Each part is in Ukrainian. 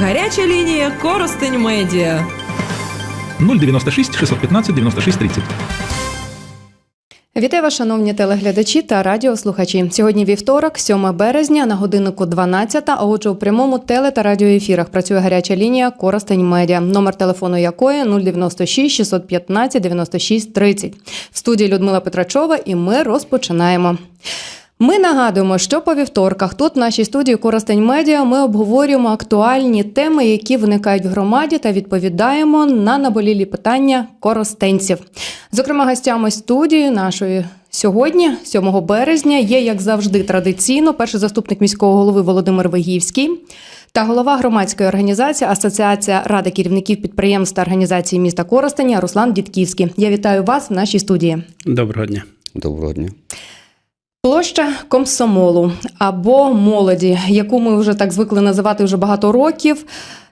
Гаряча лінія Коростень Медіа. 096 615 96 30. Вітаю вас, шановні телеглядачі та радіослухачі. Сьогодні вівторок, 7 березня, на годиннику 12, а отже, у прямому теле та радіоефірах працює гаряча лінія Коростень Медіа, номер телефону якої 096 615 96 30. В студії Людмила Петрачова, і ми розпочинаємо. Ми нагадуємо, що по вівторках тут в нашій студії Коростень Медіа ми обговорюємо актуальні теми, які виникають в громаді, та відповідаємо на наболілі питання коростенців. Зокрема, гостями студії нашої сьогодні, 7 березня, є як завжди традиційно перший заступник міського голови Володимир Вигівський. Та голова громадської організації Асоціація ради керівників підприємств та організації міста Коростеня Руслан Дідківський. Я вітаю вас в нашій студії. Доброго дня. Доброго дня. Площа комсомолу або молоді, яку ми вже так звикли називати вже багато років.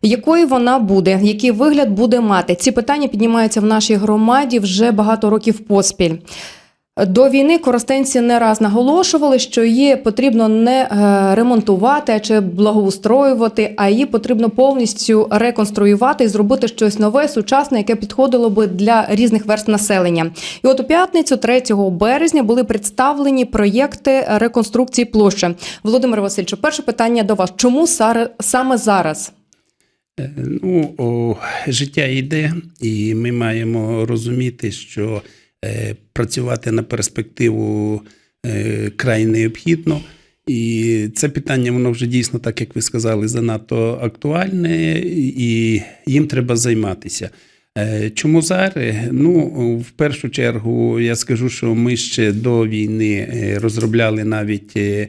Якою вона буде, який вигляд буде мати? Ці питання піднімаються в нашій громаді вже багато років поспіль. До війни коростенці не раз наголошували, що її потрібно не е, ремонтувати чи благоустроювати, а її потрібно повністю реконструювати і зробити щось нове, сучасне, яке підходило би для різних верст населення. І от у п'ятницю, 3 березня, були представлені проєкти реконструкції площі. Володимир Васильович, перше питання до вас: чому саме зараз? Е, Ну, о, життя йде, і ми маємо розуміти, що працювати на перспективу е, край необхідно. І це питання, воно вже дійсно, так як ви сказали, занадто актуальне, і їм треба займатися. Е, Чому зараз? Ну, в першу чергу, я скажу, що ми ще до війни е, розробляли навіть е,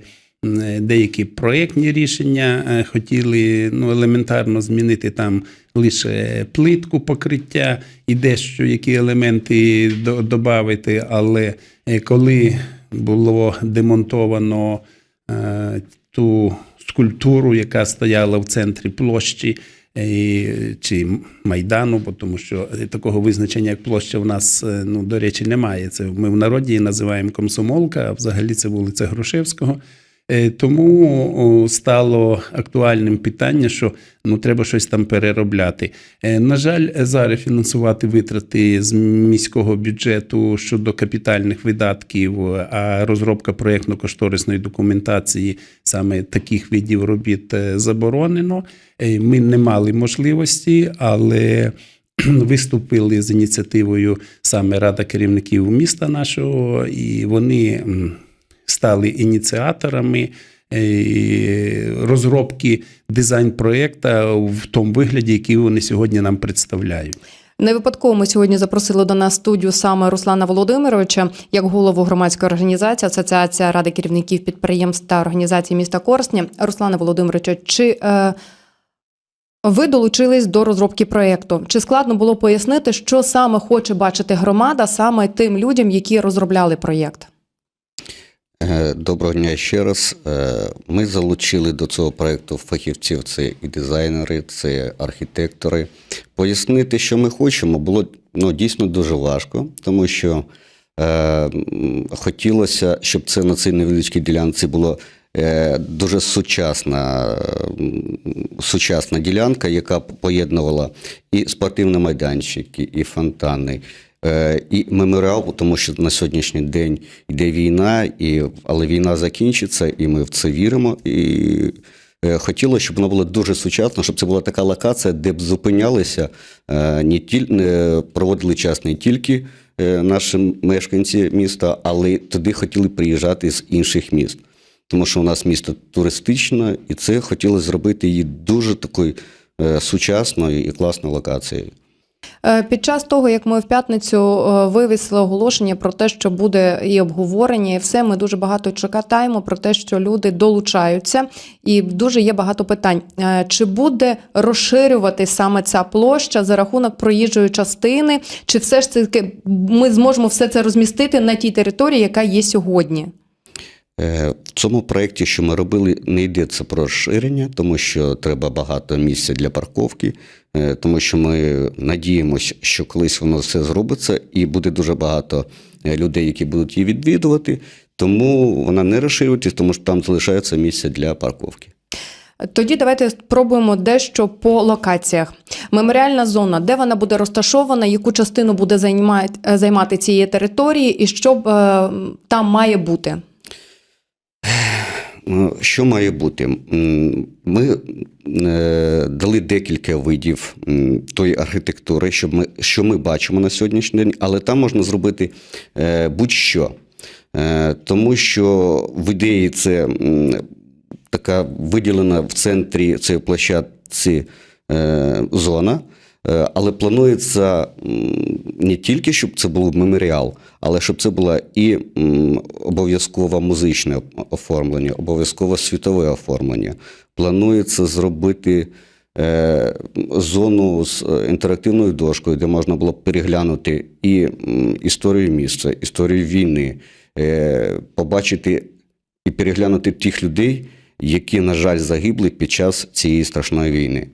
деякі проєктні рішення, е, хотіли ну, елементарно змінити там лише плитку покриття і дещо, які елементи додати, але е, коли було демонтовано е, ту скульптуру, яка стояла в центрі площі е, чи майдану, бо тому що такого визначення, як площа, в нас, ну, до речі, немає. Це ми в народі її називаємо комсомолка, а взагалі це вулиця Грушевського. Е, Тому стало актуальним питання, що ну треба щось там переробляти. Е, На жаль, зараз фінансувати витрати з міського бюджету щодо капітальних видатків, а розробка проєктно-кошторисної документації саме таких видів робіт е, заборонено. Ми не мали можливості, але виступили з ініціативою саме Рада керівників міста нашого, і вони стали ініціаторами е, розробки дизайн-проєкта в тому вигляді, який вони сьогодні нам представляють. Не випадково ми сьогодні запросили до нас студію саме Руслана Володимировича як голову громадської організації Асоціація ради керівників підприємств та організацій міста Корсня. Руслана Володимировича, чи е, ви долучились до розробки проєкту? Чи складно було пояснити, що саме хоче бачити громада саме тим людям, які розробляли проєкт? Е, Доброго дня ще раз. Е, Ми залучили до цього проєкту фахівців: це і дизайнери, це архітектори. Пояснити, що ми хочемо, було ну, дійсно дуже важко, тому що е, хотілося, щоб це на цій невеличкій ділянці було е, дуже сучасна, сучасна ділянка, яка поєднувала і спортивні майданчики, і фонтани. Е, І меморіал, тому що на сьогоднішній день йде війна, і, але війна закінчиться, і ми в це віримо. І е, хотілося, щоб вона була дуже сучасна, щоб це була така локація, де б зупинялися, е, не тіль, не проводили час не тільки наші мешканці міста, але туди хотіли приїжджати з інших міст. Тому що у нас місто туристичне, і це хотіли зробити її дуже такою сучасною і класною локацією. Е, Під час того, як ми в п'ятницю е, вивісили оголошення про те, що буде і обговорення, і все, ми дуже багато чекаємо про те, що люди долучаються, і дуже є багато питань. Е, Чи буде розширювати саме ця площа за рахунок проїжджої частини, чи все ж таки ми зможемо все це розмістити на тій території, яка є сьогодні? Е, В цьому проєкті, що ми робили, не йдеться про розширення, тому що треба багато місця для парковки, е, тому що ми надіємося, що колись воно все зробиться, і буде дуже багато е, людей, які будуть її відвідувати. Тому вона не розширюється, тому що там залишається місце для парковки. Тоді давайте спробуємо дещо по локаціях. Меморіальна зона, де вона буде розташована, яку частину буде займати, займати цієї території, і що е, там має бути? Ну, Що має бути? Ми е, дали декілька видів тої архітектури, що ми, що ми бачимо на сьогоднішній день, але там можна зробити е, будь-що. Е, Тому що в ідеї це така виділена в центрі цієї площадці е, зона. Е, Але планується не тільки, щоб це був меморіал, але щоб це було і обов'язково музичне оформлення, обов'язково світове оформлення. Планується зробити е, зону з е, інтерактивною дошкою, де можна було б переглянути і історію міста, історію війни, побачити і переглянути тих людей, які, на жаль, загибли під час цієї страшної війни.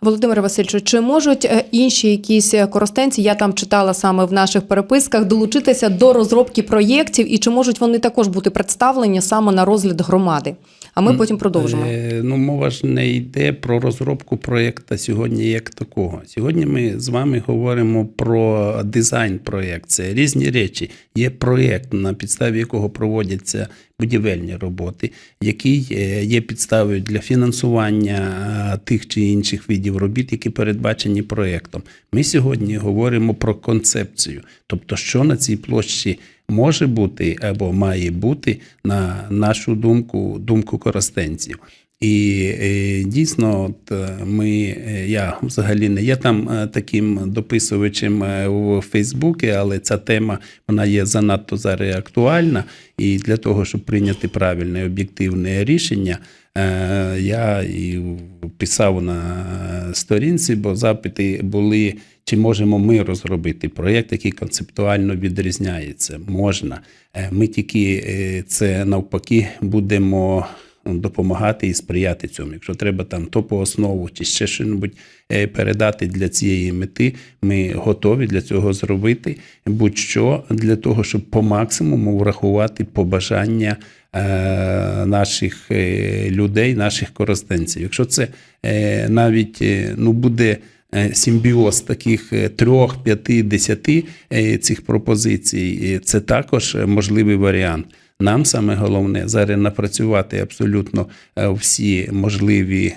Володимире Васильовичу, чи можуть е, інші якісь е, коростенці, я там читала саме в наших переписках, долучитися до розробки проєктів, і чи можуть вони також бути представлені саме на розгляд громади? А ми потім продовжимо. Е, Ну, мова ж не йде про розробку проєкта сьогодні як такого. Сьогодні ми з вами говоримо про дизайн проєкт. Це різні речі. Є проєкт, на підставі якого проводяться будівельні роботи, який е, є підставою для фінансування е, тих чи інших видів робіт, які передбачені проєктом. Ми сьогодні говоримо про концепцію, тобто, що на цій площі може бути або має бути, на нашу думку, думку коростенців. І е, дійсно, от е, ми, е, я взагалі не є там таким дописувачем в Фейсбуці, але ця тема вона є занадто зараз актуальна. І для того, щоб прийняти правильне об'єктивне рішення, я і писав на сторінці, бо запити були. Чи можемо ми розробити проєкт, який концептуально відрізняється? Можна. Ми тільки це навпаки будемо допомагати і сприяти цьому. Якщо треба там топооснову чи ще щось передати для цієї мети, ми готові для цього зробити будь-що для того, щоб по максимуму врахувати побажання е, наших е, людей, наших коростенців. Якщо це е, навіть е, ну, буде е, симбіоз таких е, трьох, п'яти, десяти е, цих пропозицій, е, це також е, можливий варіант. Нам саме головне зараз напрацювати абсолютно е, всі можливі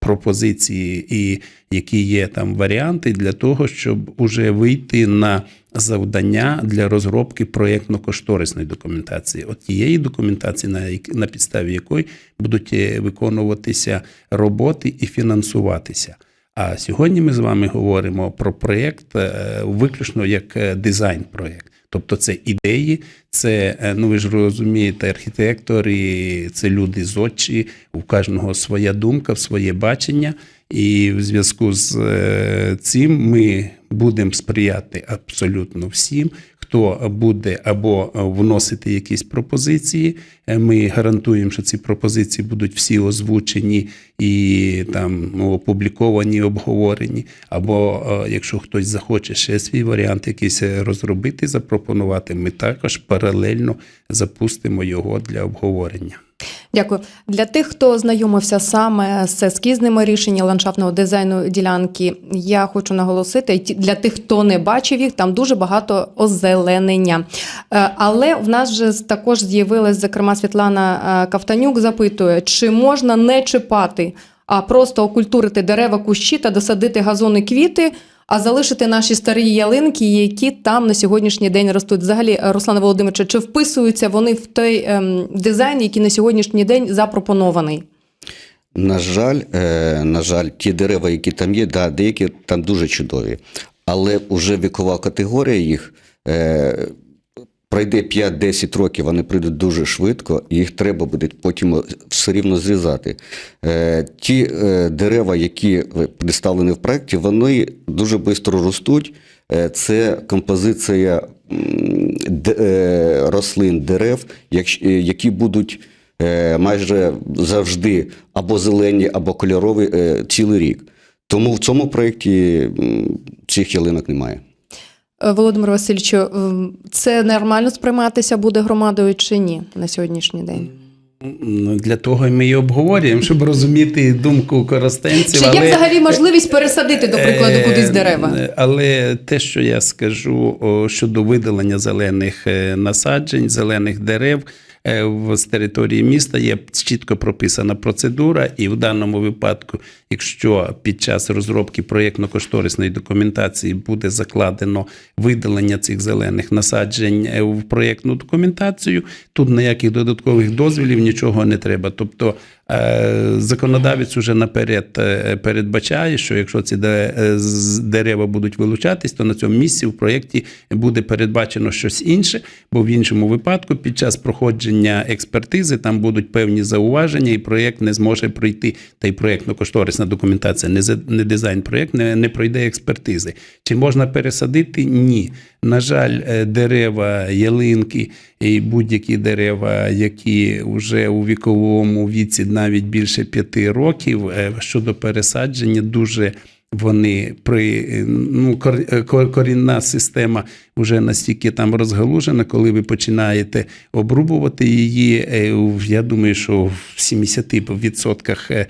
пропозиції, і які є там варіанти для того, щоб уже вийти на завдання для розробки проєктно-кошторисної документації, от тієї документації, на, на підставі якої будуть е, виконуватися роботи і фінансуватися. А сьогодні ми з вами говоримо про проєкт е, виключно як е, дизайн-проєкт. Тобто це ідеї, це, е, ну ви ж розумієте, архітектори, це люди з очі, у кожного своя думка, своє бачення. І в зв'язку з цим ми будемо сприяти абсолютно всім, хто буде або вносити якісь пропозиції. Е, Ми гарантуємо, що ці пропозиції будуть всі озвучені і там опубліковані, обговорені. Або е, якщо хтось захоче ще свій варіант якийсь е, розробити, запропонувати, ми також паралельно запустимо його для обговорення. Дякую. Для тих, хто знайомився саме з ескізними рішеннями ландшафтного дизайну ділянки, я хочу наголосити, для тих, хто не бачив їх, там дуже багато озеленення. Е, Але в нас же також з'явилась, зокрема, Світлана е, Кавтанюк запитує, чи можна не чіпати, а просто окультурити дерева, кущі та досадити газони квіти. А залишити наші старі ялинки, які там на сьогоднішній день ростуть. Взагалі, е, Руслане Володимировичу, чи вписуються вони в той ем, дизайн, який на сьогоднішній день запропонований? На жаль, е, на жаль, ті дерева, які там є, да, деякі там дуже чудові. Але вже вікова категорія їх е, пройде 5-10 років, вони прийдуть дуже швидко, і їх треба буде потім все рівно зрізати. Е, ті е, дерева, які представлені в проєкті, вони дуже швидко ростуть. Е, Це композиція рослин, дерев, які будуть майже завжди або зелені, або кольорові цілий рік. Тому в цьому проєкті цих ялинок немає. Володимир Васильовичу, це нормально сприйматися буде громадою чи ні на сьогоднішній день? Ну, Для того ми і обговорюємо, щоб розуміти думку коростенців. Чи є взагалі можливість пересадити, до прикладу, Е, кудись дерева? Але те, що я скажу щодо видалення зелених е, насаджень, зелених дерев з території міста, є чітко прописана процедура, і в даному випадку, якщо під час розробки проєктно-кошторисної документації буде закладено видалення цих зелених насаджень е, в проєктну документацію, тут ніяких додаткових дозволів нічого не треба. Тобто е, законодавець уже наперед е, передбачає, що якщо ці е, дерева будуть вилучатись, то на цьому місці в проєкті буде передбачено щось інше, бо в іншому випадку під час проходження експертизи там будуть певні зауваження, і проєкт не зможе пройти. Та й проєктно-кошторисна документація, не, дизайн-проєкт, не, не пройде експертизи. Чи можна пересадити? Ні. На жаль, е, дерева, ялинки і будь-які дерева, які вже у віковому віці навіть більше п'яти років, е, щодо пересадження, дуже вони при ну, е, корінна система вже настільки там розгалужена, коли ви починаєте обрубувати її. е, Я думаю, що в 70% е,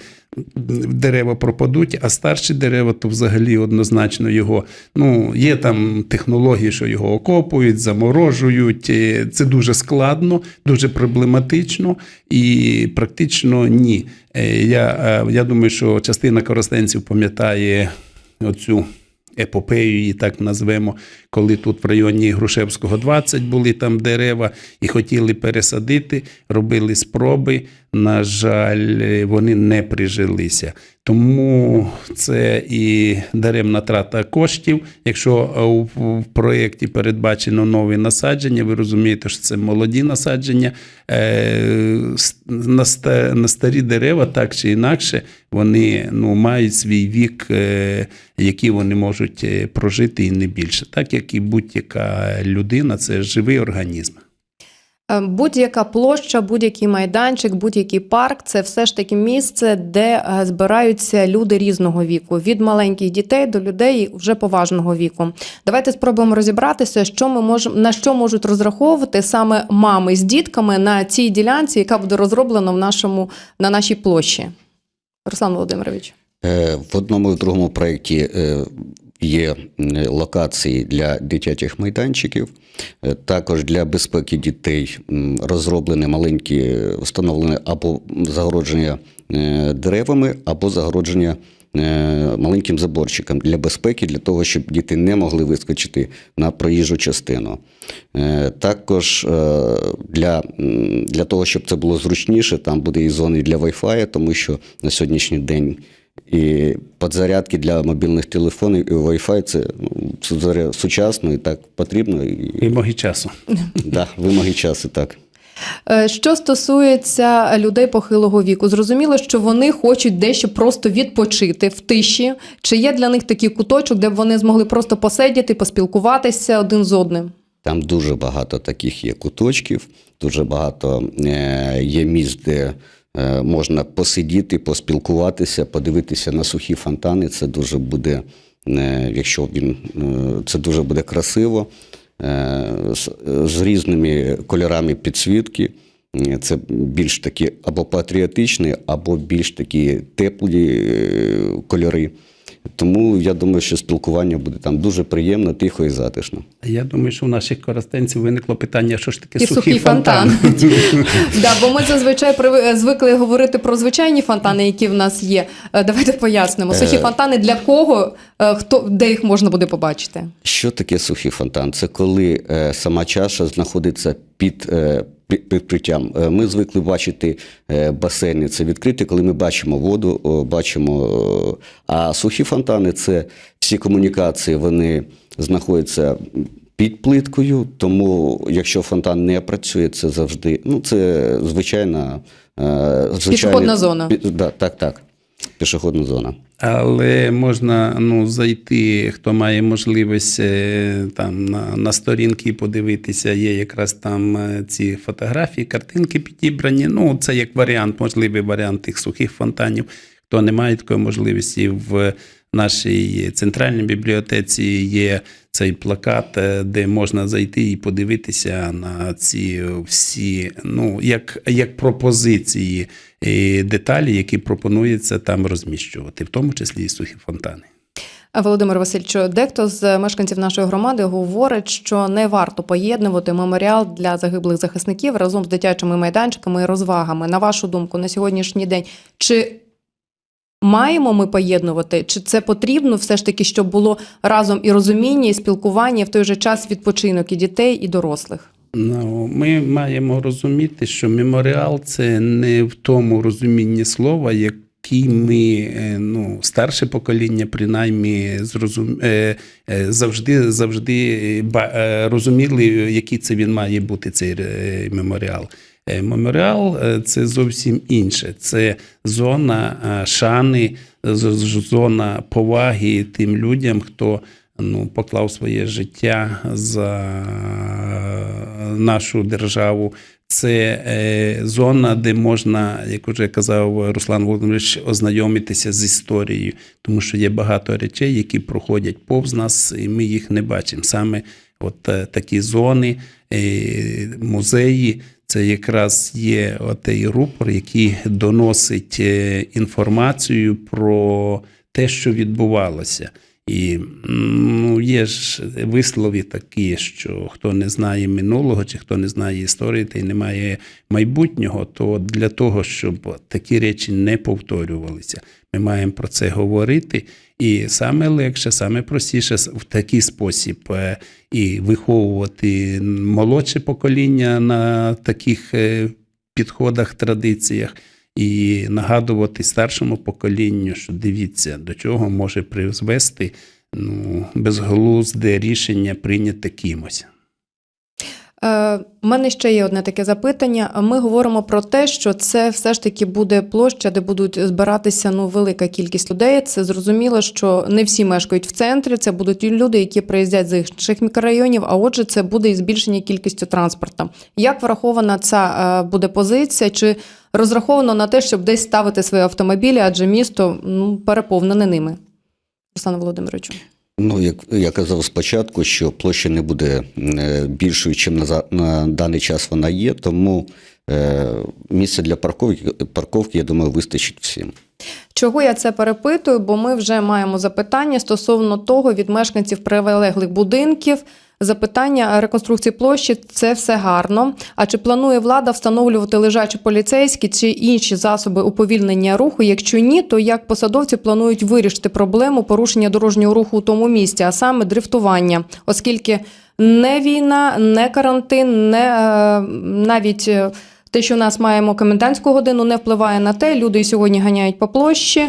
дерева пропадуть, а старші дерева то взагалі однозначно його. Ну, є там технології, що його окопують, заморожують. е, Це дуже складно, дуже проблематично і практично ні. Е, Я, е, я думаю, що частина користенців пам'ятає оцю. Епопею, її так назвемо, коли тут в районі Грушевського 20 були там дерева і хотіли пересадити, робили спроби. На жаль, вони не прижилися. Тому це і даремна трата коштів. Якщо в проєкті передбачено нові насадження, ви розумієте, що це молоді насадження. Е, на старі дерева, так чи інакше, вони ну, мають свій вік, е, який вони можуть е, прожити і не більше. Так як і будь-яка людина, це живий організм. Е, Будь-яка площа, будь-який майданчик, будь-який парк це все ж таки місце, де збираються люди різного віку, від маленьких дітей до людей вже поважного віку. Давайте спробуємо розібратися, що ми можемо на що можуть розраховувати саме мами з дітками на цій ділянці, яка буде розроблена в нашому на нашій площі. Руслан Володимирович. Е, В одному і в другому проєкті е, є локації для дитячих майданчиків. Е, Також для безпеки дітей розроблені маленькі, встановлені або загородження деревами, або загородження маленьким заборчиком для безпеки, для того, щоб діти не могли вискочити на проїжджу частину. Е, Також е, для, для того, щоб це було зручніше, там буде і зони для Wi-Fi, тому що на сьогоднішній день і підзарядки для мобільних телефонів і Wi-Fi це, ну, це сучасно і так потрібно. І, Вимоги часу. да, вимоги часу так. Е, Що стосується людей похилого віку, зрозуміло, що вони хочуть дещо просто відпочити в тиші. Чи є для них такий куточок, де б вони змогли просто посидіти, поспілкуватися один з одним? Там дуже багато таких є куточків, дуже багато е, є місць, де е, можна посидіти, поспілкуватися, подивитися на сухі фонтани. Це дуже буде, якщо він це дуже буде красиво, з, з різними кольорами підсвітки. Е, Це більш такі або патріотичні, або більш такі теплі е, кольори. Тому я думаю, що спілкування буде там дуже приємно, тихо і затишно. Я думаю, що у наших коростенців виникло питання, що ж таке І сухий, сухий фонтан. фонтан. Да, бо ми зазвичай звикли говорити про звичайні фонтани, які в нас є. Е, Давайте пояснимо. Сухі фонтани для кого, Е, хто, де їх можна буде побачити? Що таке сухий фонтан? Це коли е, сама чаша знаходиться під, е, прикриттям. Е, Ми звикли бачити е, басейни, це відкриті, коли ми бачимо воду, о, бачимо. о, А сухі фонтани це всі комунікації, вони знаходяться під плиткою, тому якщо фонтан не працює, це завжди ну, це звичайна. е, звичайний- Пішохідна зона. Пі- Да, так, так. Пішохідна зона. Але можна ну, зайти, хто має можливість е, там на, на сторінки подивитися, є якраз там е, ці фотографії, картинки підібрані. Ну, це як варіант, можливий варіант тих сухих фонтанів. Хто не має такої можливості в в нашій центральній бібліотеці є цей плакат, е, де можна зайти і подивитися на ці всі, ну, як, як пропозиції і деталі, які пропонується там розміщувати, в тому числі і сухі фонтани. Володимир Васильович, дехто з мешканців нашої громади говорить, що не варто поєднувати меморіал для загиблих захисників разом з дитячими майданчиками і розвагами. На вашу думку, на сьогоднішній день чи маємо ми поєднувати, чи це потрібно все ж таки, щоб було разом і розуміння, і спілкування, і в той же час відпочинок і дітей, і дорослих? Ну, ми маємо розуміти, що меморіал це не в тому розумінні слова, який ми, е, ну, старше покоління, принаймні, зрозум... е, е, завжди, завжди розуміли, який це він має бути, цей меморіал. Е, Меморіал е, це зовсім інше. Це зона е, шани, зона поваги тим людям, хто ну, поклав своє життя за нашу державу. Це зона, де можна, як уже казав Руслан Володимирович, ознайомитися з історією, тому що є багато речей, які проходять повз нас, і ми їх не бачимо. Саме от такі зони, музеї. Це якраз є отей рупор, який доносить е, інформацію про те, що відбувалося. І ну, є ж вислови такі, що хто не знає минулого чи хто не знає історії та й не має майбутнього, то для того, щоб такі речі не повторювалися, ми маємо про це говорити. І саме легше, саме простіше в такий спосіб е, і виховувати молодше покоління на таких е, підходах, традиціях. І нагадувати старшому поколінню, що дивіться, до чого може призвести ну, безглузде рішення прийняти кимось. Е, У мене ще є одне таке запитання. Ми говоримо про те, що це все ж таки буде площа, де будуть збиратися ну велика кількість людей. Це зрозуміло, що не всі мешкають в центрі. Це будуть люди, які приїздять з інших мікрорайонів. А отже, це буде і збільшення кількістю транспорту. Як врахована ця е, буде позиція? Чи розраховано на те, щоб десь ставити свої автомобілі, адже місто ну переповнене ними? Руслане Володимировичу. Ну, як я казав спочатку, що площа не буде е, більшою, чим на, на даний час вона є, тому е, місця для парковки, парковки, я думаю, вистачить всім. Чого я це перепитую? Бо ми вже маємо запитання стосовно того від мешканців прилеглих будинків. Запитання реконструкції площі це все гарно. А чи планує влада встановлювати лежачі поліцейські чи інші засоби уповільнення руху? Якщо ні, то як посадовці планують вирішити проблему порушення дорожнього руху у тому місці, а саме дрифтування, оскільки не війна, не карантин, не е, навіть. Те, що у нас маємо комендантську годину, не впливає на те. Люди сьогодні ганяють по площі.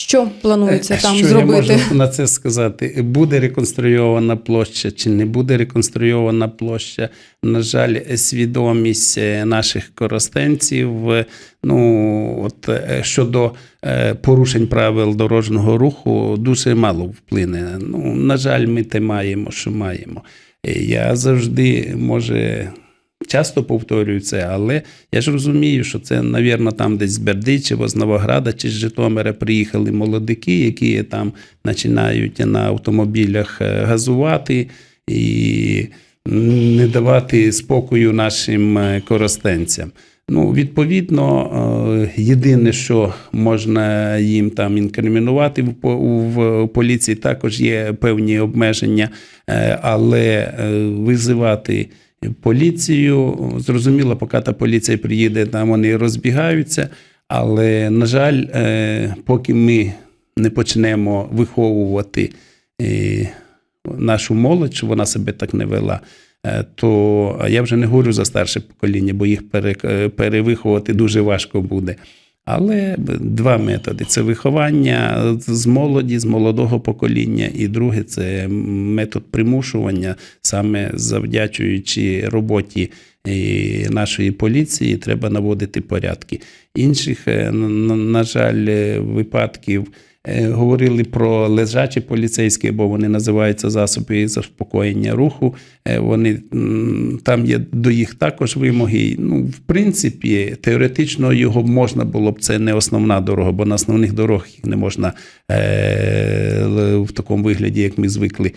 Що планується Е, там що зробити? я можу на це сказати? Буде реконструйована площа чи не буде реконструйована площа? На жаль, свідомість е, наших коростенців, е, ну от щодо порушень правил дорожнього руху, дуже мало вплине. Ну, на жаль, ми те маємо, що маємо. Я завжди може. Часто повторюю але я ж розумію, що це, навірно, там десь з Бердичева, з Новограда чи з Житомира приїхали молодики, які там починають на автомобілях е, газувати і не давати спокою нашим е, коростенцям. Ну, відповідно, е, єдине, що можна їм там інкримінувати в по- в поліції, також є певні обмеження, але визивати поліцію. Зрозуміло, поки та поліція приїде, там вони розбігаються. Але, на жаль, е, поки ми не почнемо виховувати е, нашу молодь, щоб вона себе так не вела, е, то я вже не говорю за старше покоління, бо їх перевиховувати дуже важко буде. Але два методи: це виховання з молоді, з молодого покоління, і друге це метод примушування, саме завдячуючи роботі нашої поліції треба наводити порядки. Інших, е, на жаль, е, випадків. Е, Говорили про лежачі поліцейські, бо вони називаються засоби заспокоєння руху. Е, Вони там є до їх також вимоги. Ну, в принципі, теоретично його можна було б це не основна дорога, бо на основних дорогах їх не можна е, в такому вигляді, як ми звикли,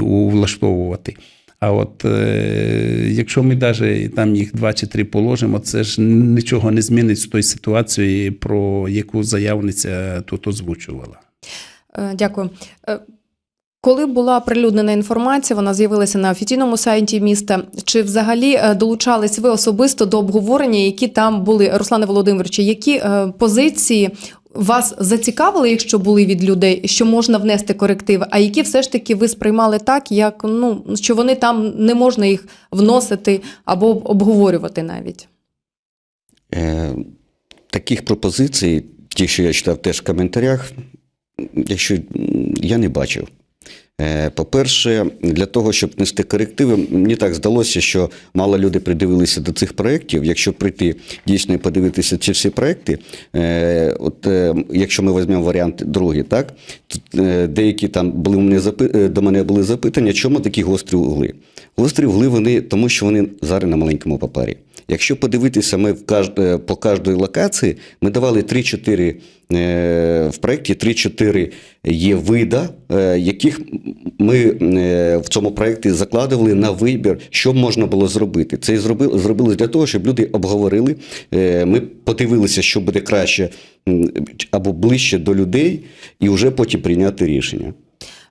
влаштовувати. А от е, якщо ми навіть там їх два чи три положимо, це ж нічого не змінить з тої ситуації, про яку заявниця тут озвучувала. Е, Дякую. Е, Коли була оприлюднена інформація, вона з'явилася на офіційному сайті міста. Чи взагалі е, долучались ви особисто до обговорення, які там були, Руслане Володимировичу, які позиції вас зацікавили, якщо були від людей, що можна внести корективи, а які все ж таки ви сприймали так, як ну що вони там не можна їх вносити або обговорювати навіть? Е, таких пропозицій, ті, що я читав теж в коментарях, якщо я не бачив. Е, По-перше, для того, щоб нести корективи, мені так здалося, що мало люди придивилися до цих проєктів. Якщо прийти дійсно і подивитися ці всі проєкти, е, от е, якщо ми візьмемо варіант другий, так деякі там були у запи- до мене були запитання, чому такі гострі угли? Гострі угли вони тому, що вони зараз на маленькому папері. Якщо подивитися, ми в кажд... е, по кожній локації ми давали 3-4 е, в проєкті 3-4 є вида, е, яких ми в цьому проєкті закладували на вибір, що можна було зробити. Це і зробили, для того, щоб люди обговорили. Ми подивилися, що буде краще або ближче до людей, і вже потім прийняти рішення.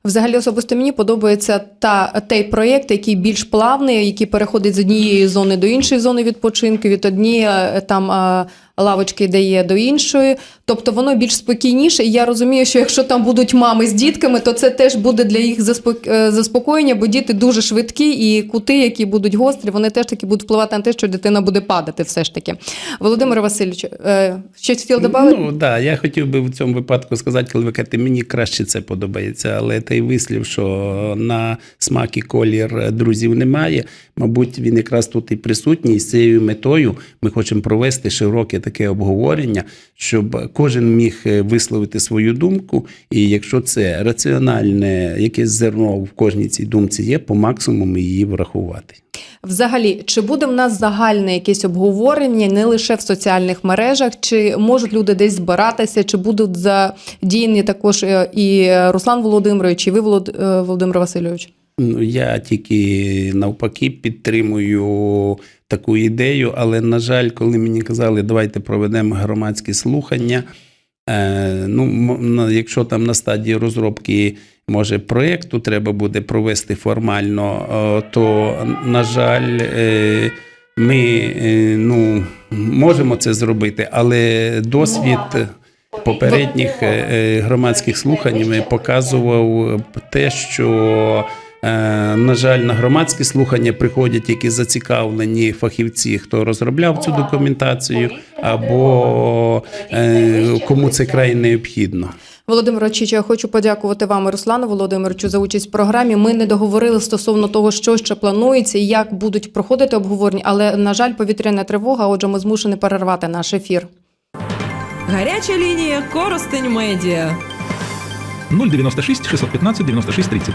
Взагалі особисто мені подобається та той проєкт, який більш плавний, який переходить з однієї зони до іншої зони відпочинку, від однієї е, там лавочки лавочки дає до іншої. Тобто воно більш спокійніше. І я розумію, що якщо там будуть мами з дітками, то це теж буде для їх е, заспокоєння, бо діти дуже швидкі, і кути, які будуть гострі, вони теж таки будуть впливати на те, що дитина буде падати. Все ж таки. Володимир Васильович, е, щось хотів додати? Ну, да, я хотів би в цьому випадку сказати, коли ви кажете, мені краще це подобається, але той вислів, що на смак і колір друзів немає, мабуть, він якраз тут і присутній. І з цією метою ми хочемо провести широке таке обговорення, щоб кожен міг е, висловити свою думку. І якщо це раціональне якесь зерно в кожній цій думці є, по максимуму її врахувати. Взагалі, чи буде в нас загальне якесь обговорення не лише в соціальних мережах, чи можуть люди десь збиратися, чи будуть задіяні також е, і Руслан Володимирович, і ви, е, Володимир Васильович? Ну, я тільки навпаки підтримую таку ідею, але, на жаль, коли мені казали, давайте проведемо громадські слухання. Е, ну, якщо там на стадії розробки, може, проєкту треба буде провести формально, е, то, на жаль, е, ми ну, можемо це зробити, але досвід попередніх громадських слухань показував те, що. Е, На жаль, на громадські слухання приходять тільки зацікавлені фахівці, хто розробляв цю документацію, або е, кому це край необхідно. Володимир Очіч, я хочу подякувати вам, Руслану Володимировичу, за участь в програмі. Ми не договорили стосовно того, що ще планується і як будуть проходити обговорення, але на жаль, повітряна тривога. Отже, ми змушені перервати наш ефір. Гаряча лінія Коростень Медіа. 096 615 96 30.